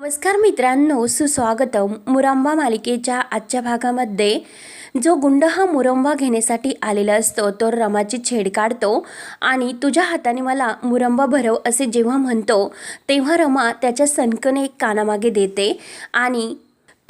नमस्कार मित्रांनो सुस्वागतम मुरंबा मालिकेच्या आजच्या भागामध्ये. जो गुंड हा मुरंबा घेण्यासाठी आलेला असतो तो रमाची छेड काढतो आणि तुझ्या हाताने मला मुरंबा भरव असे जेव्हा म्हणतो तेव्हा रमा त्याच्या सनकने कानामागे देते आणि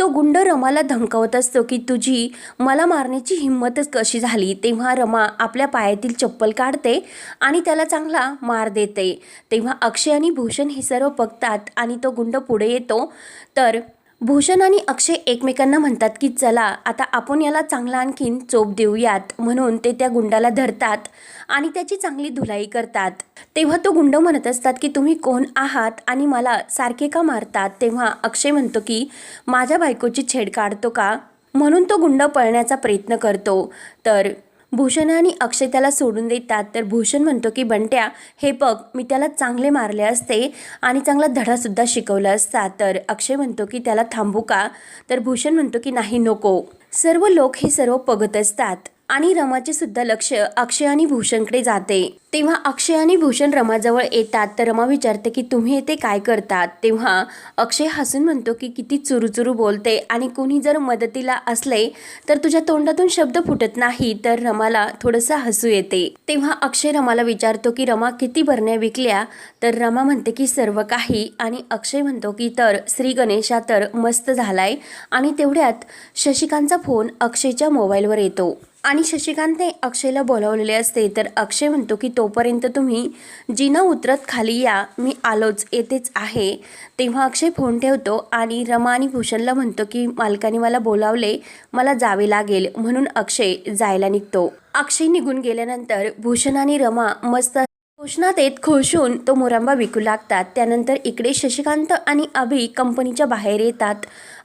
तो गुंड रमाला धमकावत असतो की तुझी मला मारण्याची हिंमतच कशी झाली? तेव्हा रमा आपल्या पायातील चप्पल काढते आणि त्याला चांगला मार देते. तेव्हा अक्षय आणि भूषण हे सर्व बघतात आणि तो गुंड पुढे येतो. तर भूषण आणि अक्षय एकमेकांना म्हणतात की चला आता आपण याला चांगला आणखीन चोप देऊयात म्हणून ते त्या गुंडाला धरतात आणि त्याची चांगली धुलाई करतात. तेव्हा तो गुंड म्हणत असतात की तुम्ही कोण आहात आणि मला सारखे का मारतात? तेव्हा अक्षय म्हणतो की माझ्या बायकोची छेड काढतो का? म्हणून तो गुंड पळण्याचा प्रयत्न करतो. तर भूषण आणि अक्षय त्याला सोडून देतात. तर भूषण म्हणतो की बंट्या हे बघ मी त्याला चांगले मारले असते आणि चांगला धडासुद्धा शिकवला असता. तर अक्षय म्हणतो की त्याला थांबू का? तर भूषण म्हणतो की नाही नको. सर्व लोक हे सर्व बघत असतात. आणि रमाचे सुद्धा लक्ष अक्षय आणि भूषणकडे जाते. तेव्हा अक्षय आणि भूषण रमाजवळ येतात. तर रमा विचारते की तुम्ही येथे काय करतात? तेव्हा अक्षय हसून म्हणतो की किती चुरूचुरू बोलते आणि कोणी जर मदतीला असले तर तुझ्या तोंडातून शब्द फुटत नाही. तर रमाला थोडंसं हसू येते. तेव्हा अक्षय रमाला विचारतो की रमा किती बरण्या विकल्या? तर रमा म्हणते की सर्व काही. आणि अक्षय म्हणतो की तर श्री गणेशा तर मस्त झालाय. आणि तेवढ्यात शशिकांतचा फोन अक्षयच्या मोबाईलवर येतो. आणि शशिकांतने अक्षयला बोलावलेले असते. तर अक्षय म्हणतो की तोपर्यंत तुम्ही जिना उतरत खाली या. मी आलोच. येतेच आहे. तेव्हा अक्षय फोन ठेवतो आणि रमा आणि भूषणला म्हणतो की मालकाने मला बोलावले. मला जावे लागेल. म्हणून अक्षय जायला निघतो. अक्षय निघून गेल्यानंतर भूषण आणि रमा मस्त घोषणात येत होऊन तो मुरंबा विकू लागतात. त्यानंतर इकडे शशिकांत आणि अभि कंपनीच्या बाहेर येतात.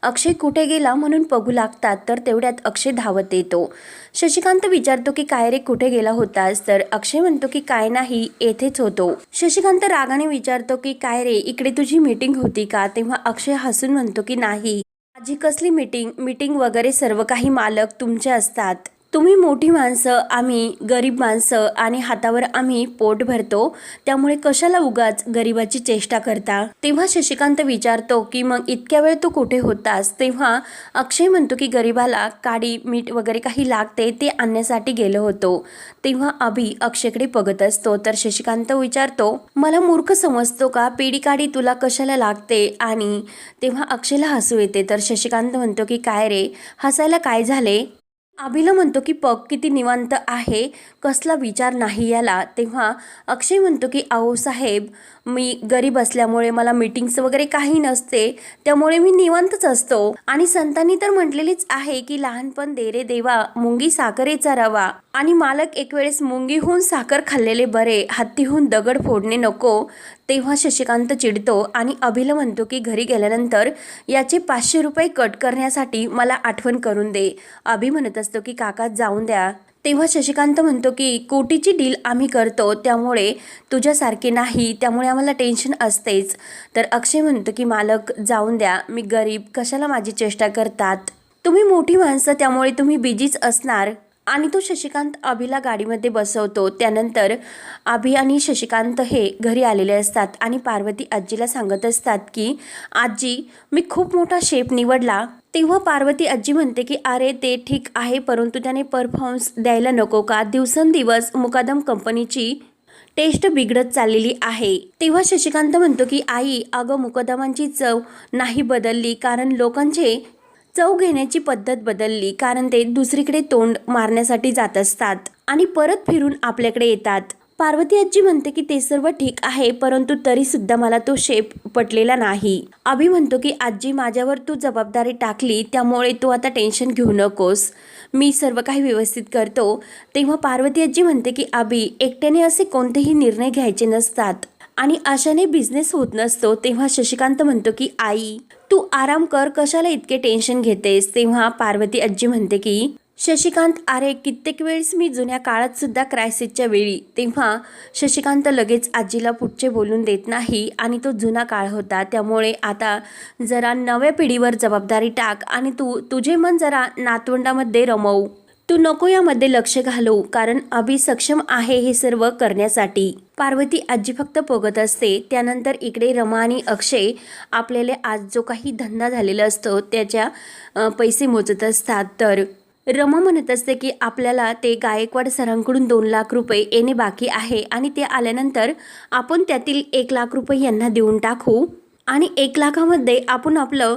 अक्षय कुठे गेला म्हणून बघू लागतात तर तेवढ्यात अक्षय धावत येतो. शशिकांत विचारतो की काय रे कुठे गेला होतास? तर अक्षय म्हणतो की काय नाही येथेच होतो. शशिकांत रागाने विचारतो की काय रे इकडे तुझी मीटिंग होती का? तेव्हा अक्षय हसून म्हणतो की नाही. माझी कसली मीटिंग? मीटिंग वगैरे सर्व काही मालक तुमचे असतात. तुम्ही मोठी माणसं आम्ही गरीब माणसं आणि हातावर आम्ही पोट भरतो त्यामुळे कशाला उगाच गरिबाची चेष्टा करता? तेव्हा शशिकांत विचारतो की मग इतक्या वेळ तू कुठे होतास? तेव्हा अक्षय म्हणतो की गरिबाला काडी मीठ वगैरे काही लागते ते आणण्यासाठी गेलो होतो. तेव्हा अभि अक्षयकडे बघत असतो. तर शशिकांत विचारतो मला मूर्ख समजतो का? पेडी काडी तुला कशाला लागते? आणि तेव्हा अक्षयला हसू येते. तर शशिकांत म्हणतो की काय रे? हसायला काय झाले? आभीला म्हणतो की पग किती निवांत आहे कसला विचार नाही याला. तेव्हा अक्षय म्हणतो की आहो साहेब मी गरीब असल्यामुळे मला मीटिंग्स वगैरे काही नसते त्यामुळे मी निवांतच असतो. आणि संतांनी तर म्हटलेलीच आहे की लहानपण देरे देवा मुंगी साखरेचा रवा आणि मालक एक वेळेस मुंगीहून साखर खाल्लेले बरे हत्तीहून दगड फोडणे नको. तेव्हा शशिकांत चिडतो आणि अभिला म्हणतो की घरी गेल्यानंतर याचे पाचशे रुपये कट करण्यासाठी मला आठवण करून दे. अभि म्हणत असतो की काका जाऊन द्या. तेव्हा शशिकांत म्हणतो की कोटीची डील आम्ही करतो त्यामुळे तुझ्यासारखे नाही त्यामुळे आम्हाला टेन्शन असतेच. तर अक्षय म्हणतो की मालक जाऊन द्या मी गरीब कशाला माझी चेष्टा करतात? तुम्ही मोठी माणसं त्यामुळे तुम्ही बिजीच असणार. आणि तो शशिकांत अभिला गाडीमध्ये बसवतो. त्यानंतर अभि आणि शशिकांत हे घरी आलेले असतात आणि पार्वती आजीला सांगत असतात की आजी मी खूप मोठा शेप निवडला. तेव्हा पार्वती आजी म्हणते की अरे ते ठीक आहे परंतु त्याने परफॉर्मन्स द्यायला नको का? दिवसेंदिवस मुकादम कंपनीची टेस्ट बिघडत चाललेली आहे. तेव्हा शशिकांत म्हणतो की आई अगं मुकदमांची चव नाही बदलली कारण लोकांचे चव घेण्याची पद्धत बदलली कारण ते दुसरीकडे तोंड मारण्यासाठी जात असतात आणि परत फिरून आपल्याकडे येतात. पार्वती आजी म्हणते की ते सर्व ठीक आहे परंतु तरी सुद्धा मला तो शेप पटलेला नाही. अभि म्हणतो की आजी माझ्यावर तू जबाबदारी टाकली त्यामुळे तू आता टेन्शन घेऊ नकोस. मी सर्व काही व्यवस्थित करतो. तेव्हा पार्वती आजी म्हणते की अभि एकट्याने असे कोणतेही निर्णय घ्यायचे नसतात. आणि अशाने बिझनेस होत नसतो तेव्हा शशिकांत म्हणतो की आई तू आराम कर कशाला इतके टेन्शन घेतेस? तेव्हा पार्वती आजी म्हणते की शशिकांत अरे कित्येक वेळेस मी जुन्या काळात सुद्धा क्रायसिसच्या वेळी तेव्हा शशिकांत लगेच आजीला पुढचे बोलून देत नाही आणि तो जुना काळ होता. त्यामुळे आता जरा नव्या पिढीवर जबाबदारी टाक आणि तू तुझे मन जरा नातवंडामध्ये रमवू. तू नको यामध्ये लक्ष घालू कारण अभि सक्षम आहे हे सर्व करण्यासाठी. पार्वती आजी फक्त बघत असते त्यानंतर इकडे रमा आणि अक्षय आपल्याला आज जो काही धंदा झालेला असतो त्याच्या पैसे मोजत असतात. तर रमा म्हणत असते की आपल्याला ते गायकवाड सरांकडून दोन लाख रुपये येणे बाकी आहे आणि ते आल्यानंतर आपण त्यातील एक लाख रुपये यांना देऊन टाकू. आणि एक लाखामध्ये आपण आपलं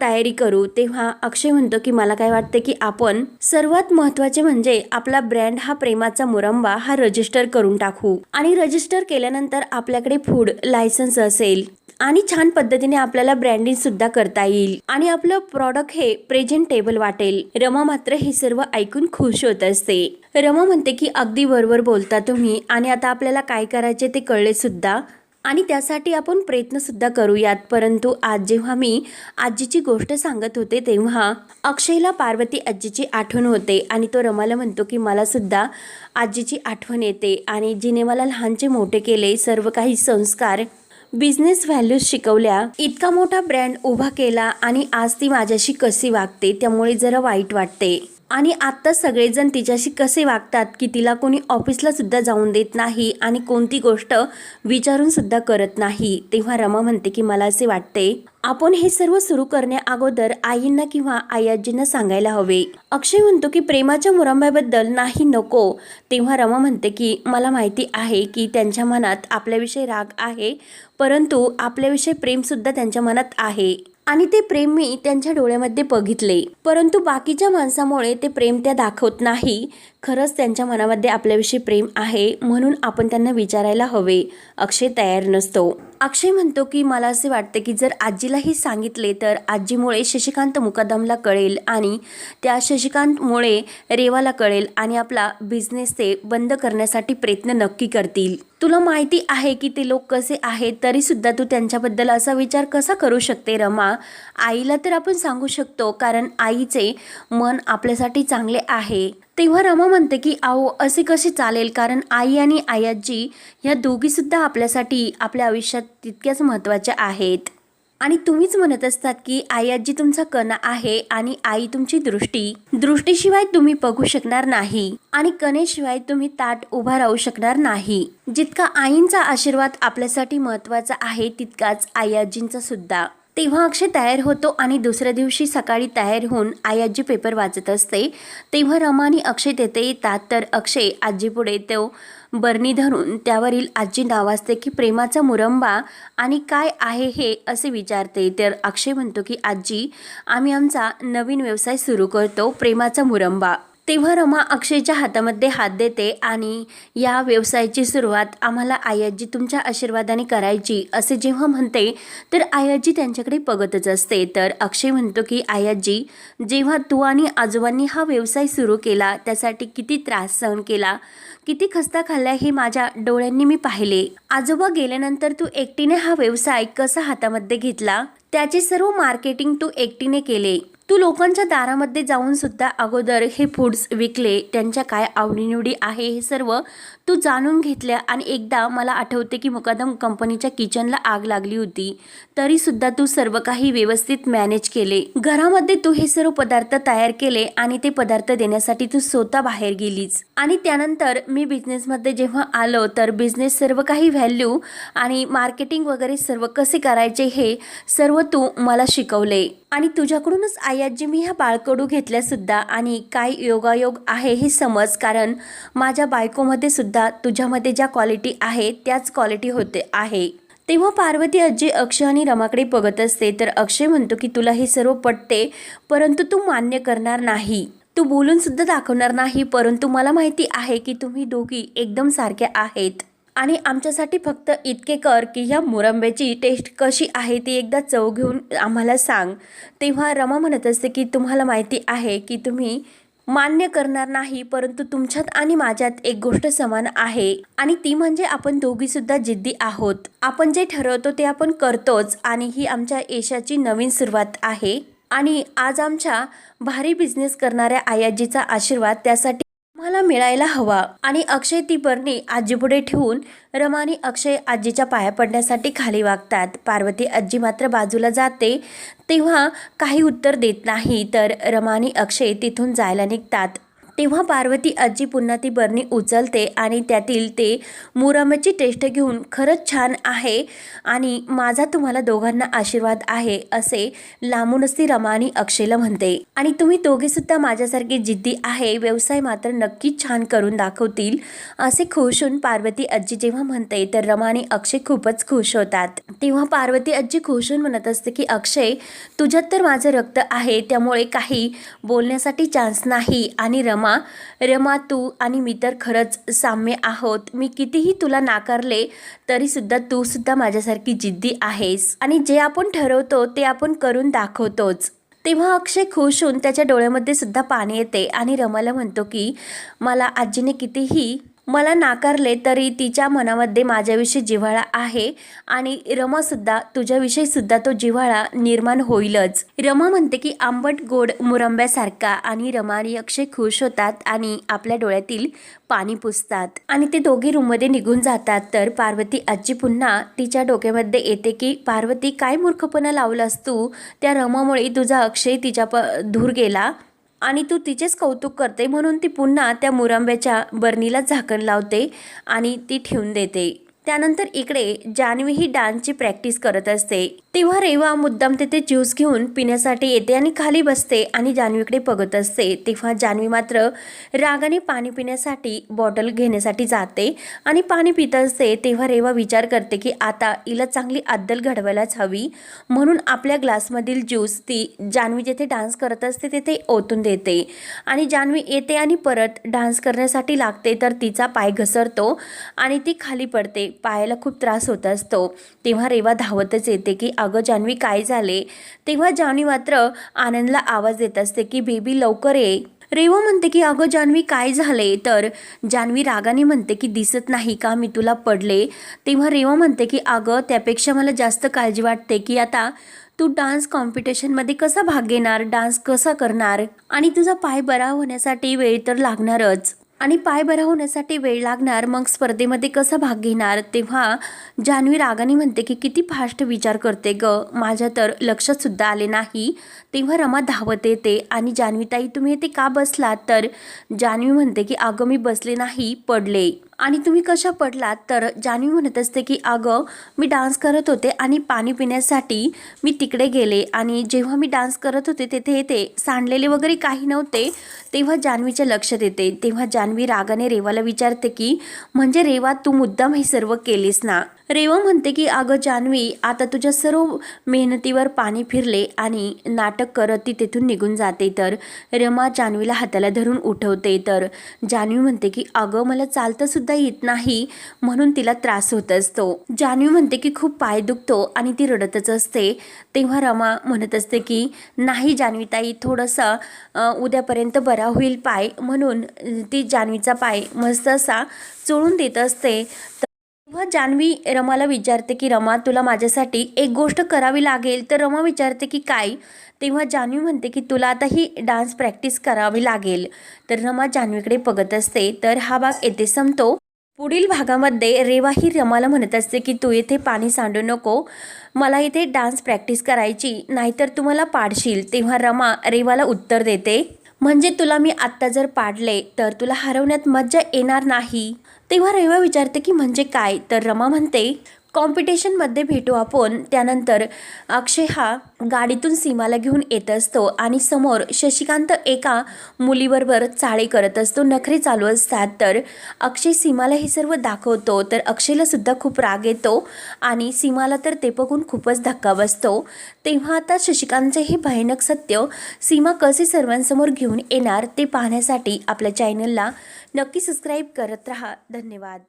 तयारी करू. तेव्हा अक्षय म्हणतो की मला काय वाटतं की आपण सर्वात महत्त्वाचे म्हणजे आपला ब्रँड हा प्रेमाचा मुरंबा हा रजिस्टर करून टाकू. आणि रजिस्टर केल्यानंतर आपल्याकडे फूड लायसन्स असेल आणि छान पद्धतीने आपल्याला ब्रँडिंग सुद्धा करता येईल. आणि आपलं प्रॉडक्ट हे प्रेझेंटेबल वाटेल. रमा मात्र हे सर्व ऐकून खुश होत असते. रमा म्हणते की अगदी बरोबर बोलता तुम्ही आणि आता आपल्याला काय करायचे ते कळले सुद्धा आणि त्यासाठी आपण प्रयत्नसुद्धा करूयात. परंतु आज जेव्हा मी आजीची गोष्ट सांगत होते तेव्हा अक्षयला पार्वती आजीची आठवण होते आणि तो रमाला म्हणतो की मलासुद्धा आजीची आठवण येते आणि जिने मला लहानचे मोठे केले सर्व काही संस्कार बिझनेस व्हॅल्यूज शिकवल्या इतका मोठा ब्रँड उभा केला आणि आज ती माझ्याशी कशी वागते त्यामुळे जरा वाईट वाटते. आणि आत्ता सगळेजण तिच्याशी कसे वागतात की तिला कोणी ऑफिसलासुद्धा जाऊन देत नाही आणि कोणती गोष्ट विचारूनसुद्धा करत नाही तेव्हा रमा म्हणते की मला असे वाटते आपण हे सर्व सुरू करण्या अगोदर आईंना किंवा आई आजींना सांगायला हवे. अक्षय म्हणतो की प्रेमाच्या मुरंब्याबद्दल नाही नको. तेव्हा रमा म्हणते की मला माहिती आहे की त्यांच्या मनात आपल्याविषयी राग आहे परंतु आपल्याविषयी प्रेमसुद्धा त्यांच्या मनात आहे. आणि ते प्रेम मी त्यांच्या डोळ्यामध्ये बघितले. परंतु बाकीच्या माणसामुळे ते प्रेम त्या दाखवत नाही. खरंच त्यांच्या मनामध्ये आपल्याविषयी प्रेम आहे म्हणून आपण त्यांना विचारायला हवे. अक्षय तयार नसतो. अक्षय म्हणतो की मला असे वाटते की जर आजीलाही सांगितले तर आजीमुळे शशिकांत मुकादमला कळेल आणि त्या शशिकांतमुळे रेवाला कळेल आणि आपला बिझनेस ते बंद करण्यासाठी प्रयत्न नक्की करतील. तुला माहिती आहे की ते लोक कसे आहेत? तरीसुद्धा तू त्यांच्याबद्दल असा विचार कसा करू शकते रमा? आईला तर आपण सांगू शकतो कारण आईचे मन आपल्यासाठी चांगले आहे. तेव्हा रमा म्हणते की आहो असे कसे चालेल? कारण आई आणि आयाजी ह्या दोघीसुद्धा आपल्यासाठी आपल्या आयुष्यात तितक्याच महत्त्वाच्या आहेत. आणि तुम्हीच म्हणत असतात की आई आजी तुमचा कणा आहे आणि आई तुमची दृष्टी. दृष्टीशिवाय तुम्ही बघू शकणार नाही आणि कणेशिवाय तुम्ही ताट उभा राहू शकणार नाही. जितका आईंचा आशीर्वाद आपल्यासाठी महत्त्वाचा आहे तितकाच आई आजींचा सुद्धा तेव्हा अक्षय तयार होतो आणि दुसऱ्या दिवशी सकाळी तयार होऊन आई आजी पेपर वाचत असते. तेव्हा रमा आणि अक्षय तेथे येतात तर अक्षय आजीपुढे तो बरणी धरून त्यावरील आजी नावाजते की प्रेमाचा मुरंबा आणि काय आहे हे असे विचारते. तर अक्षय म्हणतो की आजी आम्ही आमचा नवीन व्यवसाय सुरू करतो प्रेमाचा मुरंबा. तेव्हा रमा अक्षयच्या हातामध्ये हात देते आणि या व्यवसायाची सुरुवात आम्हाला आयाजी तुमच्या आशीर्वादाने करायची असे जेव्हा म्हणते तर आयाजी त्यांच्याकडे बघतच असते. तर अक्षय म्हणतो की आयाजी जेव्हा तू आणि आजोबांनी हा व्यवसाय सुरू केला त्यासाठी किती त्रास सहन केला किती खस्ता खाल्ला हे माझ्या डोळ्यांनी मी पाहिले. आजोबा गेल्यानंतर तू एकटीने हा व्यवसाय कसा हातामध्ये घेतला? त्याचे सर्व मार्केटिंग तू एकटीने केले. तू लोकांच्या दारामध्ये जाऊन सुद्धा अगोदर हे फूड्स विकले त्यांच्या काय आवडीनिवडी आहे हे सर्व तू जाणून घेतल्या आणि एकदा मला आठवते की मुकादम कंपनीच्या किचनला आग लागली होती. तरी सुद्धा तू सर्व काही व्यवस्थित मॅनेज केले. घरामध्ये तू हे सर्व पदार्थ तयार केले आणि ते पदार्थ देण्यासाठी तू स्वतः बाहेर गेलीच आणि त्यानंतर मी बिझनेसमध्ये जेव्हा आलो तर बिझनेस सर्व काही व्हॅल्यू आणि मार्केटिंग वगैरे सर्व कसे करायचे हे सर्व तू मला शिकवले. आणि तुझ्याकडूनच आयाजी मी ह्या बाळकडू घेतल्यासुद्धा आणि काय योगायोग आहे हे समज. कारण माझ्या बायकोमध्ये सुद्धा तुझ्यामध्ये ज्या क्वालिटी आहे त्याच क्वालिटी होते आहे. तेव्हा पार्वती आजी अक्षय आणि रमाकडे बघत असते. तर अक्षय म्हणतो की तुला हे सर्व पटते परंतु तू मान्य करणार नाही. तू बोलून सुद्धा दाखवणार नाही परंतु मला माहिती आहे की तुम्ही दोघी एकदम सारख्या आहेत. आणि आमच्यासाठी फक्त इतके कर की ह्या मुरंब्याची टेस्ट कशी आहे ती एकदा चव घेऊन आम्हाला सांग. तेव्हा रमा म्हणत असते की तुम्हाला माहिती आहे की तुम्ही मान्य करणार नाही परंतु तुमच्यात आणि माझ्यात एक गोष्ट समान आहे. आणि ती म्हणजे आपण दोघीसुद्धा जिद्दी आहोत. आपण जे ठरवतो ते आपण करतोच आणि ही आमच्या यशाची नवीन सुरुवात आहे. आणि आज आमच्या भारी बिझनेस करणाऱ्या आयाजीचा आशीर्वाद त्यासाठी मला मिळायला हवा. आणि अक्षय ती बरणी आजीपुढे ठेवून रमानी अक्षय आजीच्या पाया पडण्यासाठी खाली वागतात. पार्वती आजी मात्र बाजूला जाते. तेव्हा काही उत्तर देत नाही तर रमानी अक्षय तिथून जायला निघतात. तेव्हा पार्वती आजी पुन्हा ती बरणी उचलते आणि त्यातील ते मुरमची टेस्ट घेऊन खरंच छान आहे आणि माझा तुम्हाला दोघांना आशीर्वाद आहे असे लांबूनच ती रमा अक्षयला म्हणते. आणि तुम्ही दोघेसुद्धा माझ्यासारखी जिद्दी आहे व्यवसाय मात्र नक्कीच छान करून दाखवतील असे खुश होऊन पार्वती आजी जेव्हा म्हणते तर रमा अक्षय खूपच खुश होतात. तेव्हा पार्वती आजी खुश होऊन म्हणत असते की अक्षय तुझ्यात तर माझं रक्त आहे त्यामुळे काही बोलण्यासाठी चान्स नाही आणि रमा रमा तू आणि मी तर खरंच साम्य आहोत. मी कितीही तुला नाकारले तरीसुद्धा तू सुद्धा माझ्यासारखी जिद्दी आहेस. आणि जे आपण ठरवतो ते आपण करून दाखवतोच. तेव्हा अक्षय खुश होऊन त्याच्या डोळ्यामध्ये सुद्धा पाणी येते आणि रमाला म्हणतो की मला आजीने कितीही मला नाकारले तरी तिच्या मनामध्ये माझ्याविषयी जिव्हाळा आहे आणि रमासुद्धा तुझ्याविषयी सुद्धा तो जिव्हाळा निर्माण होईलच. रमा म्हणते की आंबट गोड मुरंब्यासारखा आणि रमा आणि अक्षय खुश होतात आणि आपल्या डोळ्यातील पाणी पुसतात. आणि ते दोघे रूममध्ये निघून जातात. तर पार्वती आजी पुन्हा तिच्या डोक्यामध्ये येते की पार्वती काय मूर्खपणा लावलास तू? त्या रमामुळे तुझा अक्षय तिच्या प दूर गेला. आणि तू तिचेच कौतुक करते म्हणून ती पुन्हा त्या मुरांब्याच्या बरणीला झाकण लावते आणि ती ठेवून देते. त्यानंतर इकडे जान्हवी ही डान्सची प्रॅक्टिस करत असते. तेव्हा रेवा मुद्दाम तिथे ज्यूस घेऊन पिण्यासाठी येते आणि खाली बसते आणि जान्हवीकडे बघत असते. तेव्हा जान्हवी मात्र रागाने पाणी पिण्यासाठी बॉटल घेण्यासाठी जाते आणि पाणी पित असते. तेव्हा रेवा विचार करते की आता हिला चांगली अद्दल घडवायलाच हवी. म्हणून आपल्या ग्लासमधील ज्यूस ती जान्हवी जिथे डान्स करत असते तेथे ओतून देते. आणि जान्हवी येते आणि परत डान्स करण्यासाठी लागते तर तिचा पाय घसरतो आणि ती खाली पडते. पायाला खूप त्रास होत असतो. तेव्हा रेवा धावतच येते की अगं जान्हवी काय झाले? तेव्हा जान्हवी मात्र आनंदला आवाज देत असते की बेबी लवकर ये. रेवा म्हणते की अगं जान्हवी काय झाले? तर जान्हवी रागाने म्हणते की दिसत नाही का? मी तुला पडले. तेव्हा रेवा म्हणते की अगं त्यापेक्षा मला जास्त काळजी वाटते की आता तू डान्स कॉम्पिटिशनमध्ये कसा भाग घेणार? डान्स कसा करणार? आणि तुझा पाय बरा होण्यासाठी वेळ तर लागणारच. आणि पाय बरा होण्यासाठी वेळ लागणार मग स्पर्धेमध्ये कसा भाग घेणार? तेव्हा जान्हवी रागाने म्हणते की किती फास्ट विचार करते ग. माझ्या तर लक्षसुद्धा आले नाही. तेव्हा रमा धावत येते आणि जान्हवीताई तुम्ही येते का बसलात? तर जान्हवी म्हणते की अगं मी बसले नाही पडले. आणि तुम्ही कशा पडलात? तर जान्हवी म्हणत असते की अगं मी डान्स करत होते आणि पाणी पिण्यासाठी मी तिकडे गेले आणि जेव्हा मी डान्स करत होते तेथे ते सांडलेले वगैरे काही नव्हते तेव्हा जान्हवीच्या लक्षात येते तेव्हा जान्हवी रागाने रेवाला विचारते की म्हणजे रेवा तू मुद्दाम हे सर्व केलीस ना? रेवा म्हणते की अगं जान्हवी आता तुझ्या सर्व मेहनतीवर पाणी फिरले आणि नाटक करत ती तेथून निघून जाते. तर रमा जान्हवीला हाताला धरून उठवते. तर जान्हवी म्हणते की अगं मला चालतं सुद्धा येत नाही म्हणून तिला त्रास होत असतो. जान्हवी म्हणते की खूप पाय दुखतो आणि ती रडतच असते. तेव्हा रमा म्हणत असते की नाही जानवीताई थोडंसं उद्यापर्यंत बरा होईल पाय. म्हणून ती जान्हवीचा पाय मस्त असा चोळून देत असते. तेव्हा जान्हवी रमाला विचारते की रमा तुला माझ्यासाठी एक गोष्ट करावी लागेल. तर रमा विचारते की काय? तेव्हा जान्हवी म्हणते की तुला आता ही डान्स प्रॅक्टिस करावी लागेल. तर रमा जान्हवीकडे बघत असते. तर हा भाग येथे संपतो. पुढील भागामध्ये रेवा ही रमाला म्हणत असते की तू येथे पाणी सांडू नको. मला इथे डान्स प्रॅक्टिस करायची नाहीतर तू मला पाडशील. तेव्हा रमा रेवाला उत्तर देते म्हणजे तुला मी आत्ता जर पाडले तर तुला हरवण्यात मज्जा येणार नाही. तेव्हा रेवा विचारते की म्हणजे काय? तर रमा म्हणते कॉम्पिटिशनमध्ये भेटू आपण. त्यानंतर अक्षय हा गाडीतून सीमाला घेऊन येत असतो आणि समोर शशिकांत एका मुलीबरोबर चाळे करत असतो. नखरे चालू असतात. तर अक्षय सीमाला हे सर्व दाखवतो. तर अक्षयला सुद्धा खूप राग येतो आणि सीमाला तर ते बघून खूपच धक्का बसतो. तेव्हा आता शशिकांतचे हे भयानक सत्य सीमा कसे सर्वांसमोर घेऊन येणार ते पाहण्यासाठी आपल्या चॅनलला नक्की सबस्क्राईब करत राहा. धन्यवाद.